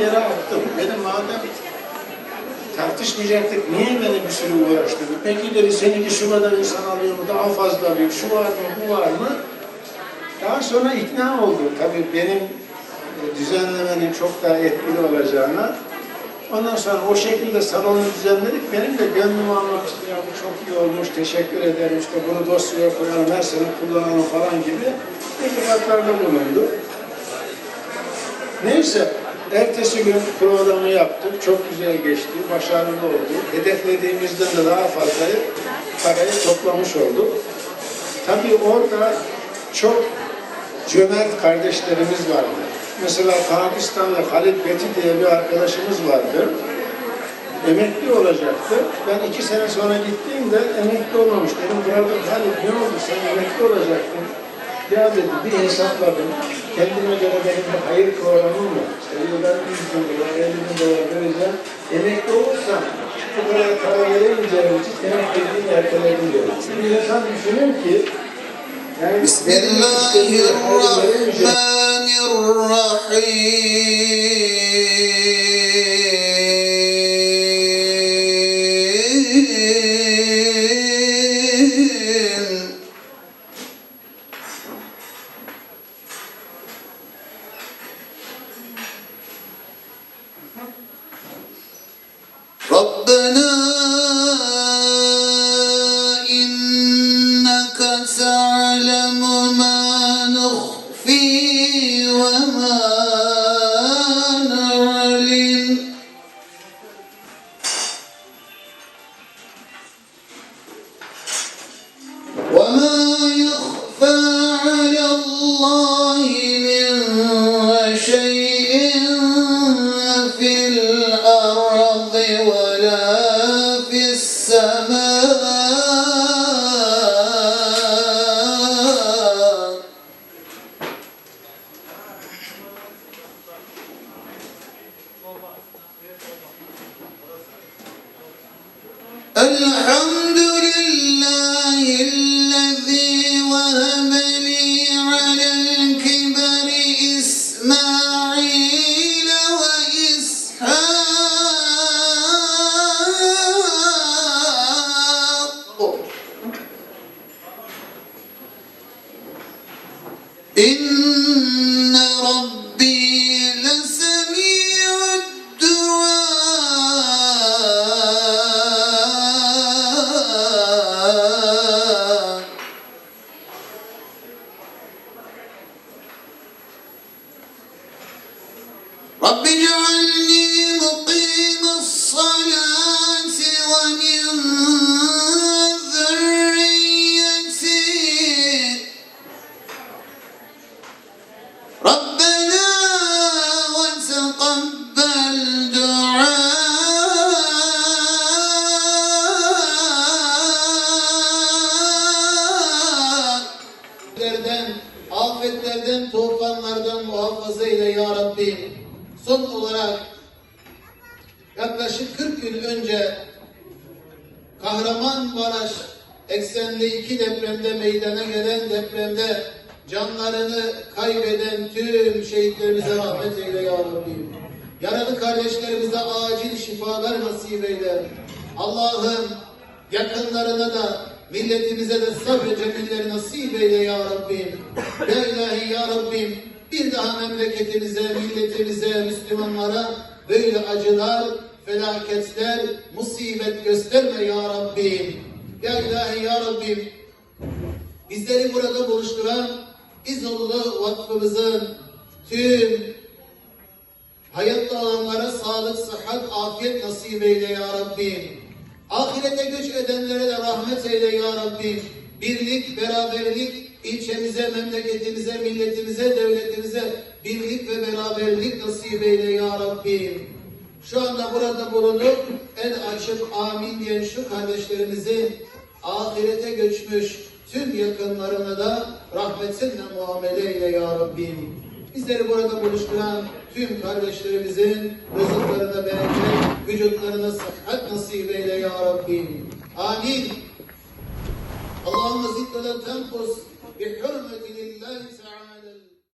yere attım. Dedim madem tartışmayacaktık, niye beni bir sürü uğraştırdın? Peki dedi, seninki şu kadar insan alıyor mu, daha fazla alıyor, şu var mı, bu var mı? Daha sonra ikna oldum. Tabii benim e, düzenlemenin çok daha etkili olacağına. Ondan sonra o şekilde salonu düzenledik. Benim de gönlümü almak için bu çok iyi olmuş, teşekkür ederim, işte bunu dosyaya koyalım, her sene kullanalım falan gibi iltifatlarda bulundu. Neyse, ertesi gün programı yaptık. Çok güzel geçti, başarılı oldu. Hedeflediğimizden de daha fazla parayı toplamış olduk. Tabii orada çok cömert kardeşlerimiz vardı. Mesela Pakistan'da Halil Beti diye bir arkadaşımız vardı. Emekli olacaktı. Ben iki sene sonra gittiğimde emekli olmamış. Dedim burada Halil ne oldu sen emekli olacaktın devam edin. Bir hesapladım. Kendime göre benim bir hayır programım var. İşte yıldan 100 bin dolar, 50 bin dolar vereceğim. Emekli olursam bu kadar para veremeyeceğim için emekliliğini erteledim diyorum. Bir insan düşünün ki yani Bismillahirrahmanirrahim. وما الحمد رب اجعلني مقيم الصلاة ومن ذريتي ربنا وتقبل دعاء Afetlerden, tufanlardan muhafaza eyle ya Rabbi. Son olarak yaklaşık 40 gün önce Kahramanmaraş eksenli iki depremde meydana gelen depremde canlarını kaybeden tüm şehitlerimize rahmet eyle ya Rabbi. Yaralı kardeşlerimize acil şifalar nasip eyle. Allah'ım yakınlarına da milletimize de sabır cemilleri nasip eyle ya Rabbim. Ya ilahi ya Rabbim bir daha memleketimize, milletimize, Müslümanlara böyle acılar, felaketler, musibet gösterme ya Rabbim. Ya ilahi ya Rabbim bizleri burada buluşturan İzolulu Vakfımızın tüm hayatta olanlara sağlık, sıhhat, afiyet nasip eyle ya Rabbim. Ahirete göç edenlere de rahmet eyle ya Rabbim. Birlik, beraberlik, ilçemize, memleketimize, milletimize, devletimize birlik ve beraberlik nasip eyle ya Rabbim. Şu anda burada bulunup el açıp amin diyen şu kardeşlerimizi ahirete göçmüş tüm yakınlarına da rahmetinle muamele eyle ya Rabbim. Bizleri burada buluşturan tüm kardeşlerimizin rızıklarına bereket, vücutlarına sıhhat nasip eyle ya Rabbim. Amin. Allahümme zid ve Deحرمه de la.